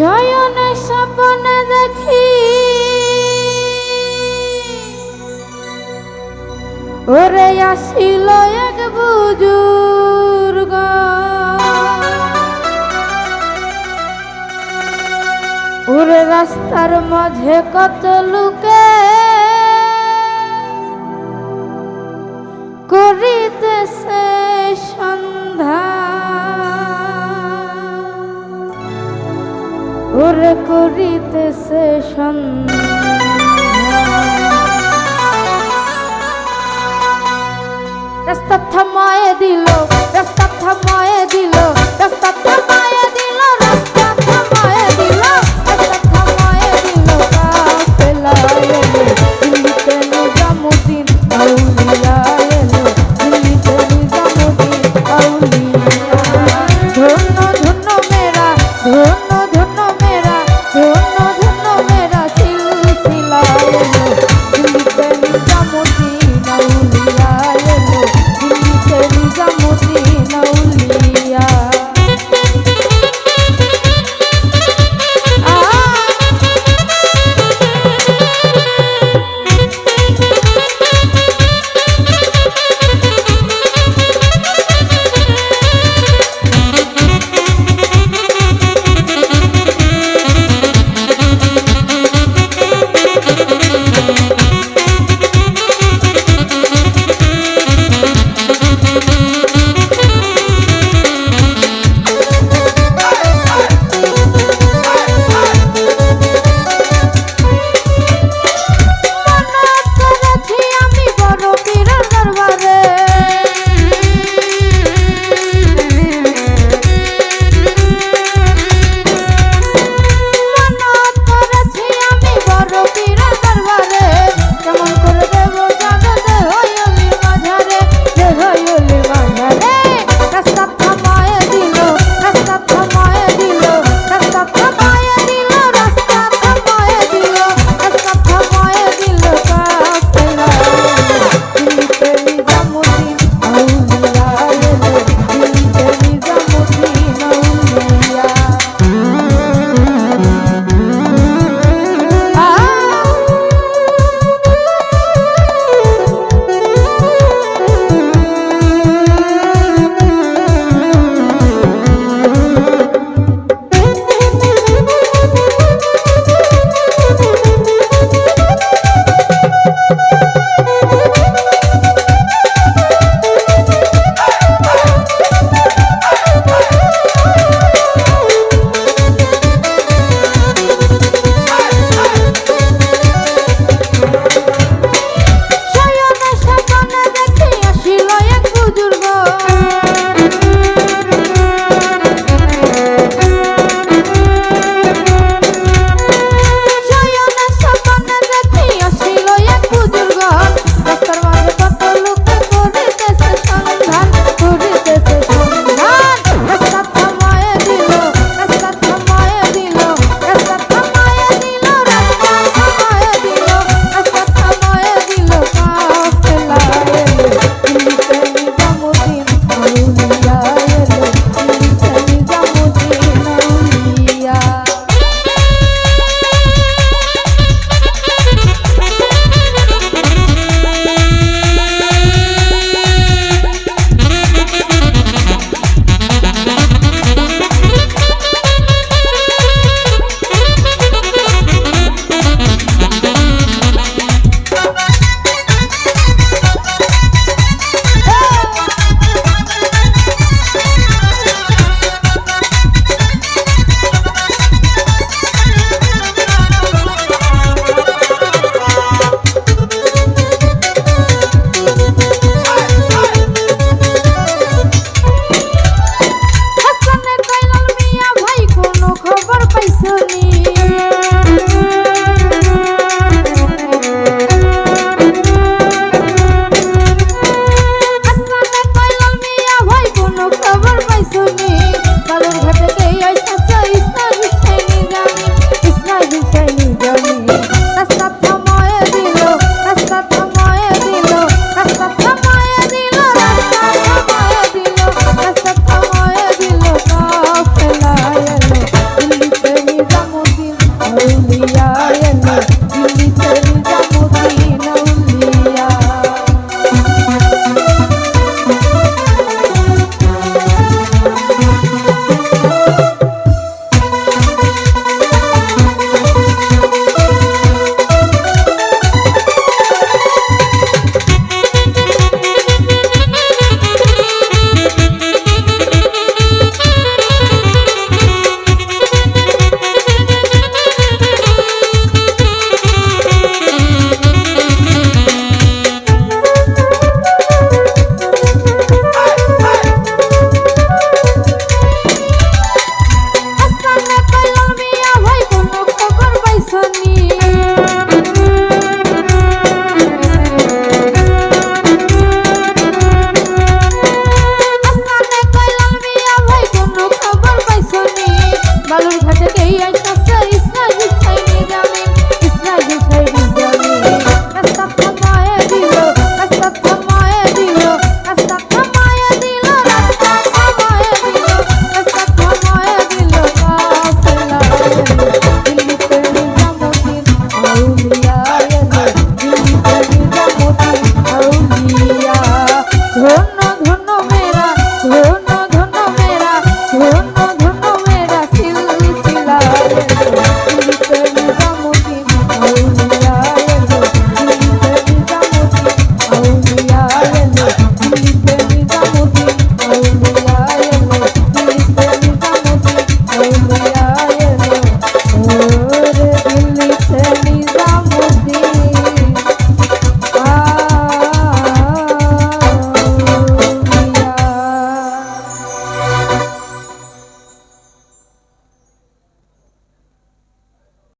শয়নে স্বপ্নে দেখি। ওরে আসিল এক বুজুর্গ। ওরে রাস্তার মাঝে কত লোকে করিতেছে রাস্তা থামায়ে দিল, রাস্তা থামায়ে দিল, রাস্তা থামায়ে দিল, রাস্তা থামায়ে দিল, রাস্তা থামায়ে দিল, কাফেলা দিল্লিতে নিজামুদ্দিন আউলিয়া